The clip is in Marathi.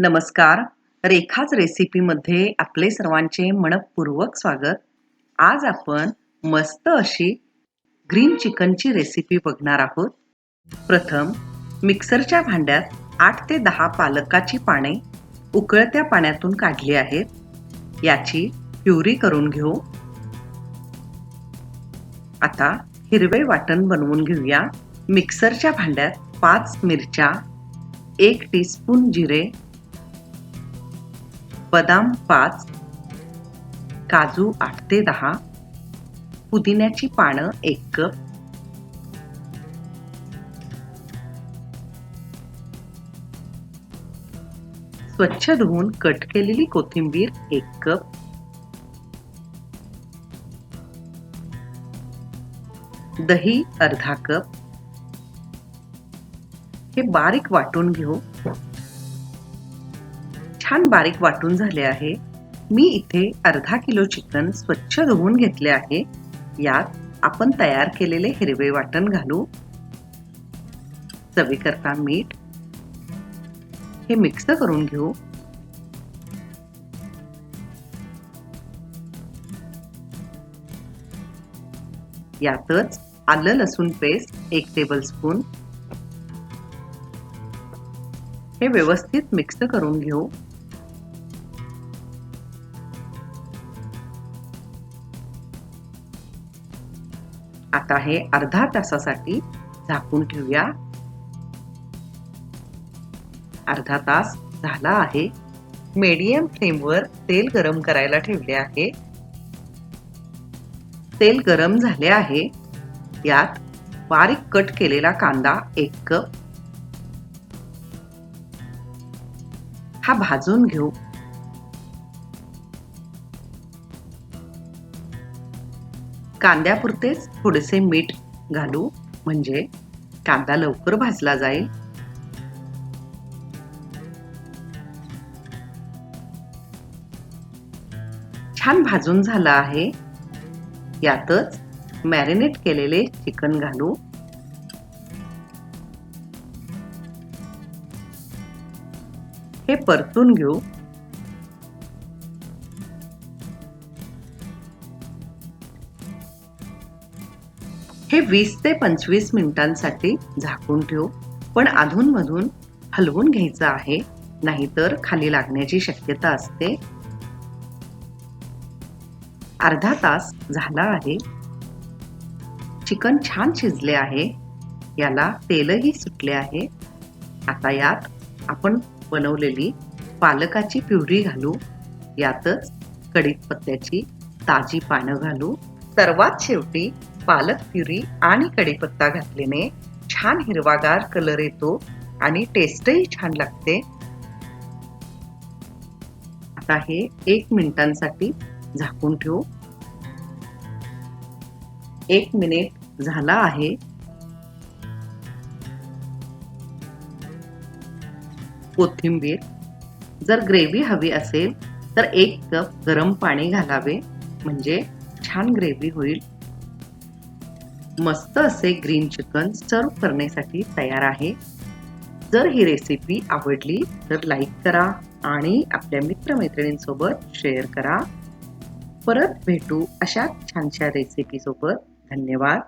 नमस्कार. रेखाच रेसिपीमध्ये आपले सर्वांचे मनपूर्वक स्वागत. आज आपण मस्त अशी ग्रीन चिकनची रेसिपी बघणार आहोत. प्रथम मिक्सरच्या भांड्यात आठ ते दहा पालकाची पाने उकळत्या पाण्यातून काढली आहेत. याची प्युरी करून घेऊ. आता हिरवे वाटण बनवून घेऊया. मिक्सरच्या भांड्यात पाच मिरच्या एक टीस्पून जिरे बदाम पाच काजू आठ ते दहा पुदिन्याची पानं एक कप. स्वच्छ धुवून कट केलेली कोथिंबीर एक कप. दही अर्धा कप. हे बारीक वाटून घेऊ. छान बारीक वाटून झाले आहे. मी इथे अर्धा किलो चिकन स्वच्छ धुवून घेतले आहे. यात आपण तयार केलेले हिरवे वाटण घालू. चवीकरता मीठ हे मिक्स करून घेऊ. यातच आलं लसूण पेस्ट एक टेबल स्पून हे व्यवस्थित मिक्स करून घेऊ. आता हे अर्धा तासासाठी झाकून ठेवूया. अर्धा तास झाला आहे. मीडियम फ्लेमवर तेल गरम करायला ठेवले आहे. तेल गरम झाले आहे. यात बारीक कट केलेला कांदा एक कप. हा भाजून घेऊ. कांद्यापुरतेच थोडेसे मीठ घालू म्हणजे कांदा लवकर भाजला जाईल. छान भाजून झाला आहे. यातच मॅरिनेट केलेले चिकन घालू. हे परतून घेऊ. हे वीस ते पंचवीस मिनिटांसाठी झाकून ठेवू पण अधूनमधून हलवून घ्यायचं आहे नाहीतर खाली लागण्याची शक्यता असते. अर्धा तास झाला आहे. चिकन छान शिजले आहे. याला तेलही सुटले आहे. आता यात आपण बनवलेली पालकाची प्युरी घालू. यातच कडीपत्त्याची ताजी पानं घालू. सर्वात शेवटी पालक प्युरी आणि कढीपत्ता घातल्याने छान हिरवागार कलर येतो आणि टेस्टही छान लागते. आता हे एक मिनिटांसाठी झाकून ठेवू. एक मिनिट झाला आहे. कोथिंबीर जर ग्रेव्ही हवी असेल तर एक कप गरम पाणी घालावे. म्हणजे छान ग्रेव्ही होईल. मस्त असे ग्रीन चिकन सर्व करण्यासाठी तयार आहे. जर ही रेसिपी आवडली तर लाईक करा आणि आपल्या मित्रमैत्रिणींसोबत शेअर करा. परत भेटू अशा छानशा रेसिपीसोबत धन्यवाद.